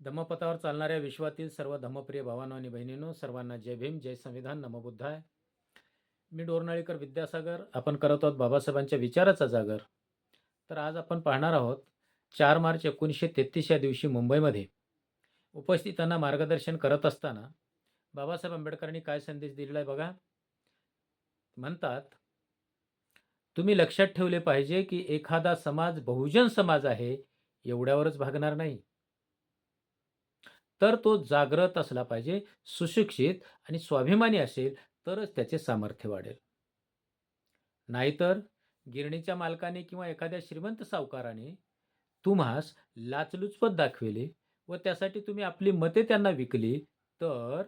धम्मपथावर चालणाऱ्या विश्वातील सर्व धम्मप्रिय भावानो आणि बहिणींनो सर्वांना जय भीम जय संविधान. नमबुद्धाय मी डोरनाळीकर विद्यासागर. आपण करत आहोत बाबासाहेबांच्या विचाराचा जागर. तर आज आपण पाहणार आहोत चार मार्च एकोणीसशे तेहतीस या दिवशी मुंबईमध्ये उपस्थितांना मार्गदर्शन करत असताना बाबासाहेब आंबेडकरांनी काय संदेश दिलेला आहे बघा. म्हणतात तुम्ही लक्षात ठेवले पाहिजे की एखादा समाज बहुजन समाज आहे एवढ्यावरच भागणार नाही. तर तो जागृत असला पाहिजे सुशिक्षित आणि स्वाभिमानी असेल तरच त्याचे सामर्थ्य वाढेल. नाहीतर गिरणीच्या मालकाने किंवा एखाद्या श्रीमंत सावकाराने तुम्हास लाचलुचपत दाखविले व त्यासाठी तुम्ही आपली मते त्यांना विकली तर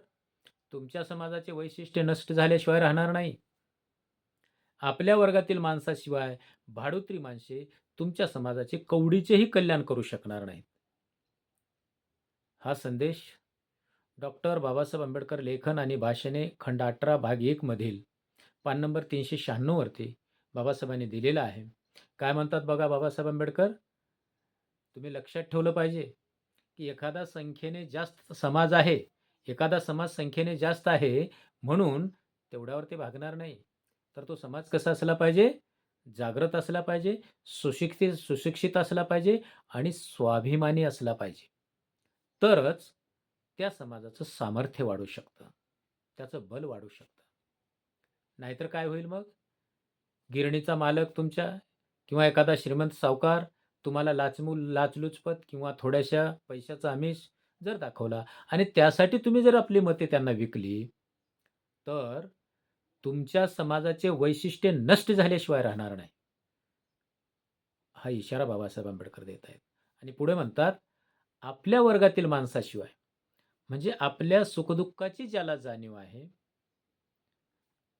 तुमच्या समाजाचे वैशिष्ट्य नष्ट झाल्याशिवाय राहणार नाही. आपल्या वर्गातील माणसाशिवाय भाडुत्री माणसे तुमच्या समाजाचे कवडीचेही कल्याण करू शकणार नाहीत. हा संदेश डॉक्टर बाबासाहेब आंबेडकर लेखन आणि भाषणे खंड अठरा भाग एकमधील पान नंबर तीनशे शहाण्णववरती बाबासाहेबांनी दिलेला आहे. काय म्हणतात बघा बाबासाहेब आंबेडकर? तुम्ही लक्षात ठेवलं पाहिजे की एखादा संख्येने जास्त समाज आहे एखादा समाज संख्येने जास्त आहे म्हणून तेवढ्यावर ते भागणार नाही. तर तो समाज कसा असला पाहिजे? जागृत असला पाहिजे सुशिक्षित सुशिक्षित असला पाहिजे आणि स्वाभिमानी असला पाहिजे. तरच त्या समाजाचं सामर्थ्य वाढू शकतं. त्याचं बल वाढू शकतं. नाहीतर काय होईल मग? गिरणीचा मालक तुमच्या किंवा एखादा श्रीमंत सावकार तुम्हाला लाचमू लाचलुचपत किंवा थोड्याशा पैशाचा आमिष जर दाखवला आणि त्यासाठी तुम्ही जर आपली मते त्यांना विकली तर तुमच्या समाजाचे वैशिष्ट्य नष्ट झाल्याशिवाय राहणार नाही. हा इशारा बाबासाहेब आंबेडकर देत आहेत. आणि पुढे म्हणतात आपल्या वर्गातील माणसाशिवाय म्हणजे आपल्या सुखदुःखाची ज्याला जाणीव आहे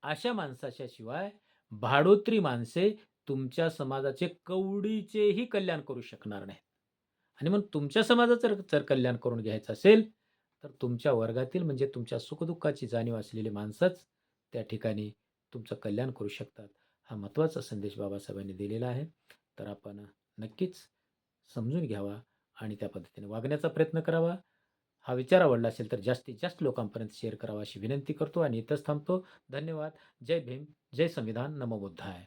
अशा माणसाच्या शिवाय भाडोत्री माणसे तुमच्या समाजाचे कवडीचेही कल्याण करू शकणार नाहीत. आणि मग तुमच्या समाजाचं जर जर कल्याण करून घ्यायचं असेल तर तुमच्या वर्गातील म्हणजे तुमच्या सुखदुःखाची जाणीव असलेली माणसंच त्या ठिकाणी तुमचं कल्याण करू शकतात. हा महत्त्वाचा संदेश बाबासाहेबांनी दिलेला आहे. तर आपण नक्कीच समजून घ्यावा. आणि त्या पद्धतीने वागण्याचा प्रयत्न करावा. हा विचार आवडला असेल तर जास्तीत जास्त लोकांपर्यंत शेअर करावा अशी विनंती करतो आणि इथंच थांबतो. धन्यवाद. जय भीम. जय संविधान. नमोबुद्ध आहे